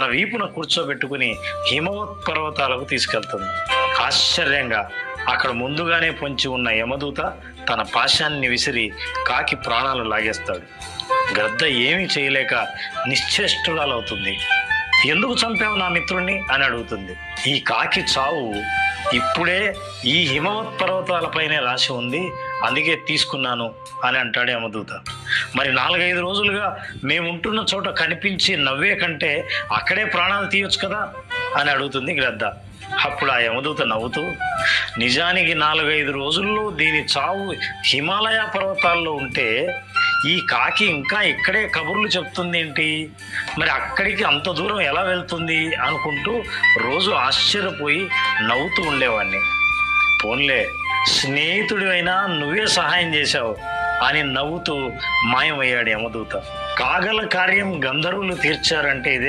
తన వీపున కూర్చోబెట్టుకుని హిమవత్ పర్వతాలకు తీసుకెళ్తుంది. ఆశ్చర్యంగా అక్కడ ముందుగానే పొంచి ఉన్న యమదూత తన పాశాన్ని విసిరి కాకి ప్రాణాలు లాగేస్తాడు. గ్రద్ద ఏమీ చేయలేక నిశ్చేష్టురాలవుతుంది. ఎందుకు చంపావు నా మిత్రుణ్ణి? అని అడుగుతుంది. ఈ కాకి చావు ఇప్పుడే ఈ హిమవత్ పర్వతాలపైనే రాసి ఉంది. అందుకే తీసుకున్నాను అని అంటాడు యమదూత. మరి నాలుగైదు రోజులుగా మేముంటున్న చోట కనిపించి నవ్వే కంటే అక్కడే ప్రాణాలు తీయొచ్చు కదా అని అడుగుతుంది గ్రద్ద. అప్పుడు ఆ యమదూత నవ్వుతూ నిజానికి నాలుగైదు రోజుల్లో దీని చావు హిమాలయ పర్వతాల్లో ఉంటే ఈ కాకి ఇంకా ఇక్కడే కబుర్లు చెప్తుంది ఏంటి? మరి అక్కడికి అంత దూరం ఎలా వెళ్తుంది అనుకుంటూ రోజు ఆశ్చర్యపోయి నవ్వుతూ ఉండేవాడిని పోన్లే స్నేహితుడివైనా నువ్వే సహాయం చేశావు. అని నవ్వుతూ మాయమయ్యాడు యమదూత కాగల కార్యం గంధర్వులు తీర్చారంటే ఇదే